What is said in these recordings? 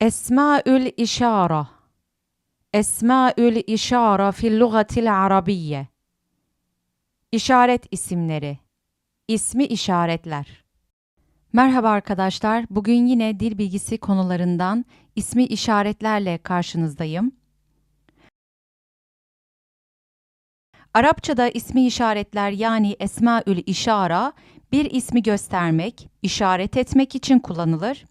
Esmaül İşara Esmaül İşara fil lugatil arabiye İşaret isimleri İsmi işaretler Merhaba arkadaşlar. Bugün yine dil bilgisi konularından ismi işaretlerle karşınızdayım. Arapçada ismi işaretler yani esmaül işara bir ismi göstermek, işaret etmek için kullanılır.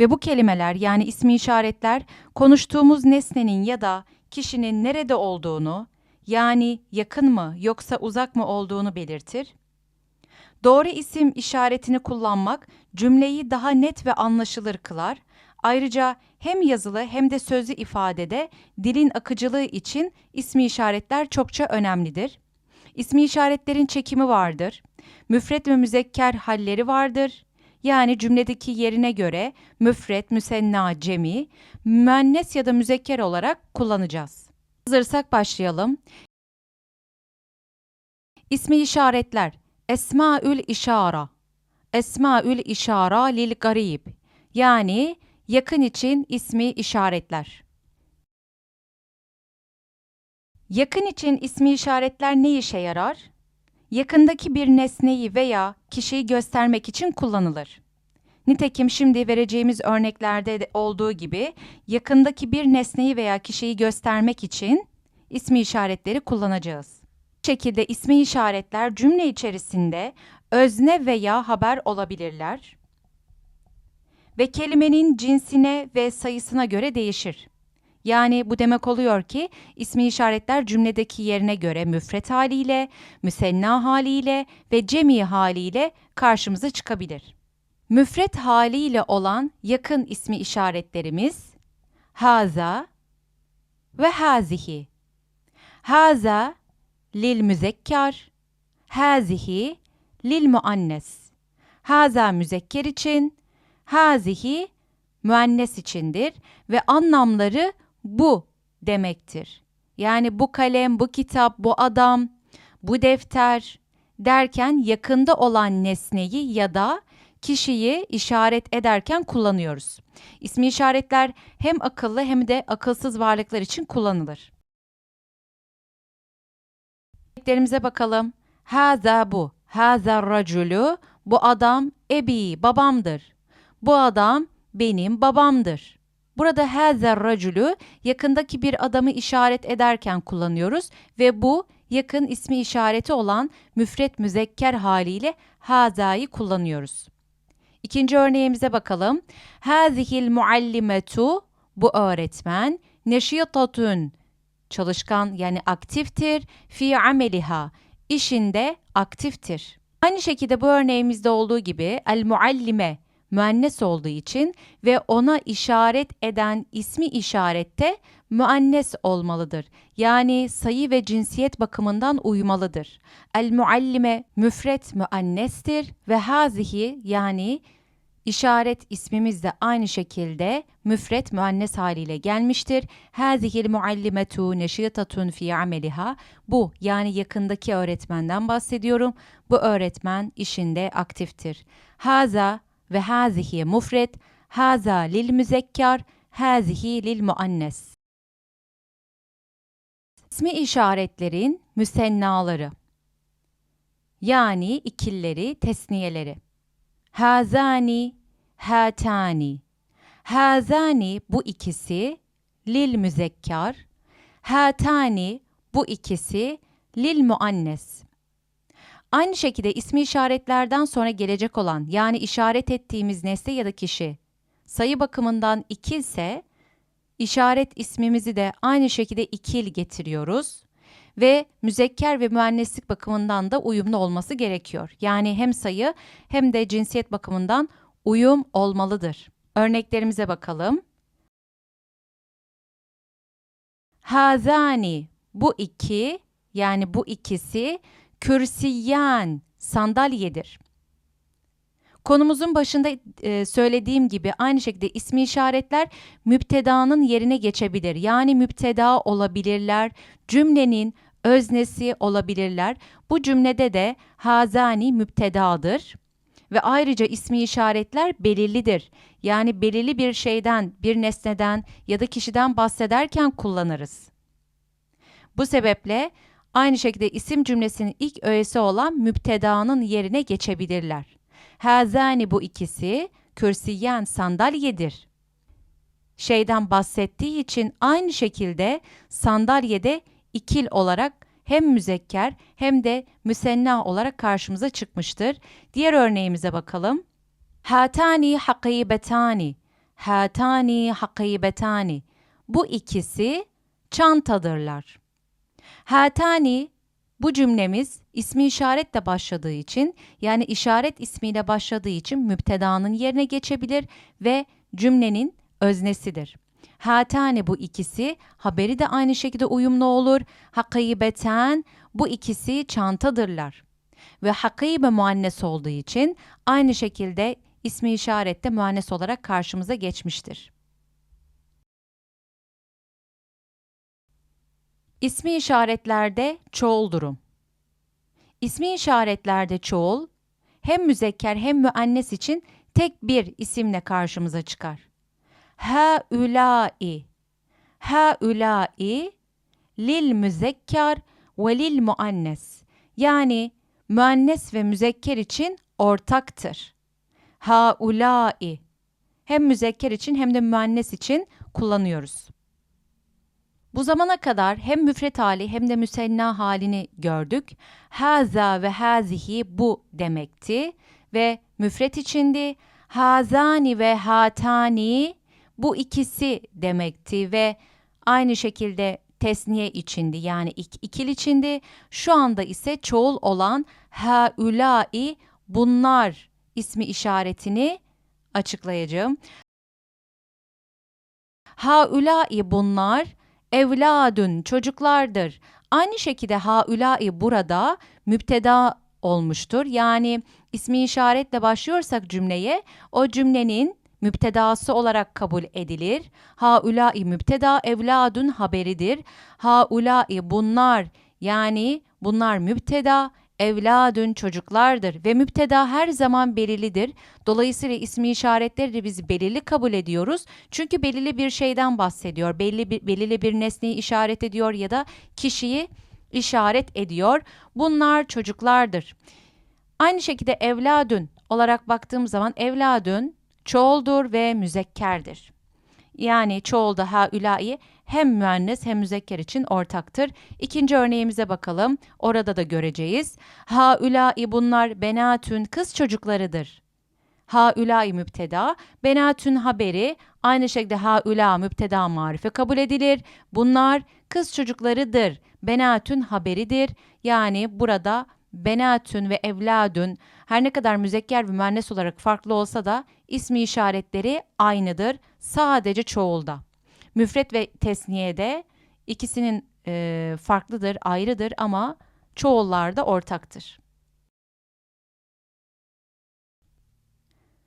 Ve bu kelimeler yani ismi işaretler konuştuğumuz nesnenin ya da kişinin nerede olduğunu yani yakın mı yoksa uzak mı olduğunu belirtir. Doğru isim işaretini kullanmak cümleyi daha net ve anlaşılır kılar. Ayrıca hem yazılı hem de sözlü ifadede dilin akıcılığı için ismi işaretler çokça önemlidir. İsmi işaretlerin çekimi vardır. Müfret ve müzekker halleri vardır. Yani cümledeki yerine göre müfret, müsenna, cemi, müennes ya da müzekker olarak kullanacağız. Hazırsak başlayalım. İsmi işaretler. Esmaül işara. Esmaül işara lil garib. Yani yakın için ismi işaretler. Yakın için ismi işaretler ne işe yarar? Yakındaki bir nesneyi veya kişiyi göstermek için kullanılır. Nitekim şimdi vereceğimiz örneklerde de olduğu gibi yakındaki bir nesneyi veya kişiyi göstermek için ismi işaretleri kullanacağız. Bu şekilde ismi işaretler cümle içerisinde özne veya haber olabilirler ve kelimenin cinsine ve sayısına göre değişir. Yani bu demek oluyor ki ismi işaretler cümledeki yerine göre müfret haliyle, müsenna haliyle ve cemi haliyle karşımıza çıkabilir. Müfret haliyle olan yakın ismi işaretlerimiz haza ve hazihi. Haza lil müzekker, hazihi lil muannes. Haza müzekker için, hazihi müennes içindir ve anlamları bu demektir. Yani bu kalem, bu kitap, bu adam, bu defter derken yakında olan nesneyi ya da kişiyi işaret ederken kullanıyoruz. İsmi işaretler hem akıllı hem de akılsız varlıklar için kullanılır. Örneklerimize bakalım. Haza bu. Haza raculu. Bu adam ebi, babamdır. Bu adam benim babamdır. Burada haza raculu yakındaki bir adamı işaret ederken kullanıyoruz ve bu yakın ismi işareti olan müfret müzekker haliyle haza'yı kullanıyoruz. İkinci örneğimize bakalım. Hazihil muallimetu bu öğretmen neşitatun çalışkan yani aktiftir fi ameliha işinde aktiftir. Aynı şekilde bu örneğimizde olduğu gibi el muallime müennes olduğu için ve ona işaret eden ismi işarette müennes olmalıdır. Yani sayı ve cinsiyet bakımından uymalıdır. El muallime müfret müennestir ve hazihi yani İşaret ismimiz de aynı şekilde müfret müennes haliyle gelmiştir. Hazihil muallimetu neşitatun fi ameliha. Bu yani yakındaki öğretmenden bahsediyorum. Bu öğretmen işinde aktiftir. Haza ve hazihi mufret, haza lil müzekker, hazihi lil muannes. İsmi işaretlerin müsennaları yani ikilleri, tesniyeleri. Hazani, hatani. Hazani bu ikisi lil müzekkar. Hatani bu ikisi lil muannes. Aynı şekilde ismi işaretlerden sonra gelecek olan yani işaret ettiğimiz nesne ya da kişi sayı bakımından ikilse işaret ismimizi de aynı şekilde ikil getiriyoruz ve müzekker ve müenneslik bakımından da uyumlu olması gerekiyor. Yani hem sayı hem de cinsiyet bakımından uyum olmalıdır. Örneklerimize bakalım. Hazani bu iki yani bu ikisi kürsiyen sandalyedir. Konumuzun başında e, söylediğim gibi aynı şekilde ismi işaretler müptedanın yerine geçebilir. Yani müpteda olabilirler. Cümlenin öznesi olabilirler. Bu cümlede de hazani müptedadır. Ve ayrıca ismi işaretler belirlidir. Yani belirli bir şeyden, bir nesneden ya da kişiden bahsederken kullanırız. Bu sebeple aynı şekilde isim cümlesinin ilk öğesi olan müptedanın yerine geçebilirler. Hazani bu ikisi kürsiyen sandalyedir. Şeyden bahsettiği için aynı şekilde sandalyede ikil olarak hem müzekker hem de müsenna olarak karşımıza çıkmıştır. Diğer örneğimize bakalım. Hatani hakibetani. Hatani hakibetani. Bu ikisi çantadırlar. Hatani bu cümlemiz ismi işaretle başladığı için yani işaret ismiyle başladığı için müptedanın yerine geçebilir ve cümlenin öznesidir. Hatani bu ikisi haberi de aynı şekilde uyumlu olur. Hakibeten bu ikisi çantadırlar. Ve hakibe muannes olduğu için aynı şekilde ismi işarette müannes olarak karşımıza geçmiştir. İsmi işaretlerde çoğul durum. İsmi işaretlerde çoğul hem müzekker hem müennes için tek bir isimle karşımıza çıkar. Haulâi Haulâi lil müzekker ve lil muannes. Yani müennes ve müzekker için ortaktır. Haulâi hem müzekker için hem de müennes için kullanıyoruz. Bu zamana kadar hem müfret hali hem de müsenna halini gördük. Haza ve hazihi bu demekti ve müfret içindi. Hazani ve hatani bu ikisi demekti ve aynı şekilde tesniye içindi yani ik, ikil içindi. Şu anda ise çoğul olan haulai bunlar ismi işaretini açıklayacağım. Haulai bunlar evladun çocuklardır. Aynı şekilde haulai burada müpteda olmuştur. Yani ismi işaretle başlıyorsak cümleye o cümlenin müptedası olarak kabul edilir. Haulai müpteda evladun haberidir. Haulai bunlar yani bunlar müpteda evladun çocuklardır ve müpteda her zaman belirlidir. Dolayısıyla ismi işaretleri de biz belirli kabul ediyoruz. Çünkü belirli bir şeyden bahsediyor. Belli bir, belirli bir nesneyi işaret ediyor ya da kişiyi işaret ediyor. Bunlar çocuklardır. Aynı şekilde evladun olarak baktığım zaman evladun çoğuldur ve müzekkerdir. Yani çoğulda haülai hem müennes hem müzekker için ortaktır. İkinci örneğimize bakalım. Orada da göreceğiz. Haülai bunlar benatün kız çocuklarıdır. Haülai müpteda, benatün haberi, aynı şekilde haüla müpteda marife kabul edilir. Bunlar kız çocuklarıdır. Benatün haberidir. Yani burada benatün ve evladün her ne kadar müzekker ve müennes olarak farklı olsa da ismi işaretleri aynıdır. Sadece çoğulda. Müfret ve tesniyede ikisinin e, farklıdır, ayrıdır ama çoğullarda ortaktır.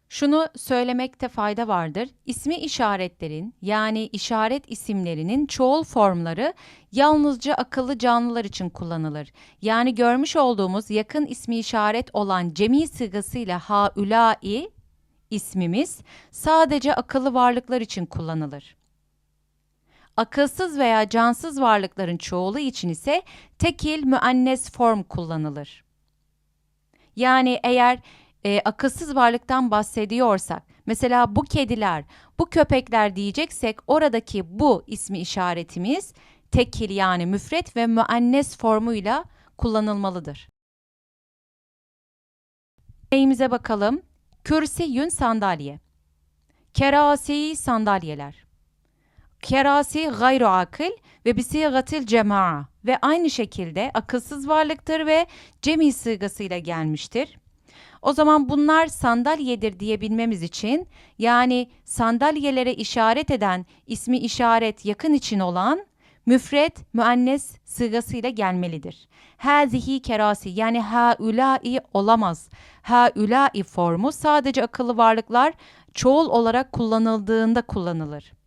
Şunu söylemekte fayda vardır. İsmi işaretlerin yani işaret isimlerinin çoğul formları yalnızca akıllı canlılar için kullanılır. Yani görmüş olduğumuz yakın ismi işaret olan cemi sıgasıyla haülai ismimiz sadece akıllı varlıklar için kullanılır. Akılsız veya cansız varlıkların çoğulu için ise tekil müennes form kullanılır. Yani eğer e, akılsız varlıktan bahsediyorsak, mesela bu kediler, bu köpekler diyeceksek oradaki bu ismi işaretimiz tekil yani müfret ve müennes formuyla kullanılmalıdır. Neyimize bakalım. Kürsiyün sandalye. Kerasi sandalyeler. Kerasi gayru akıl ve bisigatil cema'a ve aynı şekilde akılsız varlıktır ve cemi sıgasıyla gelmiştir. O zaman bunlar sandalyedir diyebilmemiz için yani sandalyelere işaret eden ismi işaret yakın için olan müfret müennes sıgasıyla gelmelidir. Hazihi kerasi yani haulai olamaz. Haulai formu sadece akıllı varlıklar çoğul olarak kullanıldığında kullanılır.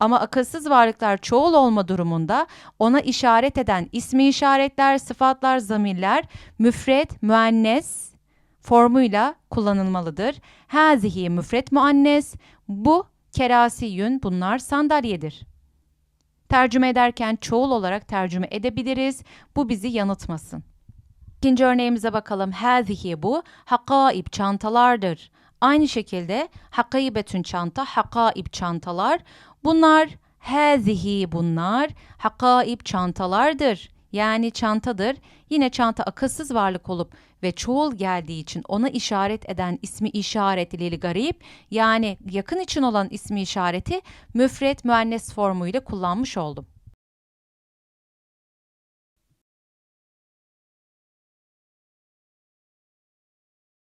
Ama akılsız varlıklar çoğul olma durumunda ona işaret eden ismi işaretler, sıfatlar, zamirler, müfret, müennes formuyla kullanılmalıdır. Hazihi müfret muannes. Bu kerasiyün bunlar sandalyedir. Tercüme ederken çoğul olarak tercüme edebiliriz. Bu bizi yanıltmasın. İkinci örneğimize bakalım. Hazihi bu hakaib çantalardır. Aynı şekilde hakaibetün çanta, hakaib çantalar. Bunlar hazihi bunlar hakaib çantalardır. Yani çantadır. Yine çanta akılsız varlık olup ve çoğul geldiği için ona işaret eden ismi işareti lil garip yani yakın için olan ismi işareti müfret müennes formuyla kullanmış oldum.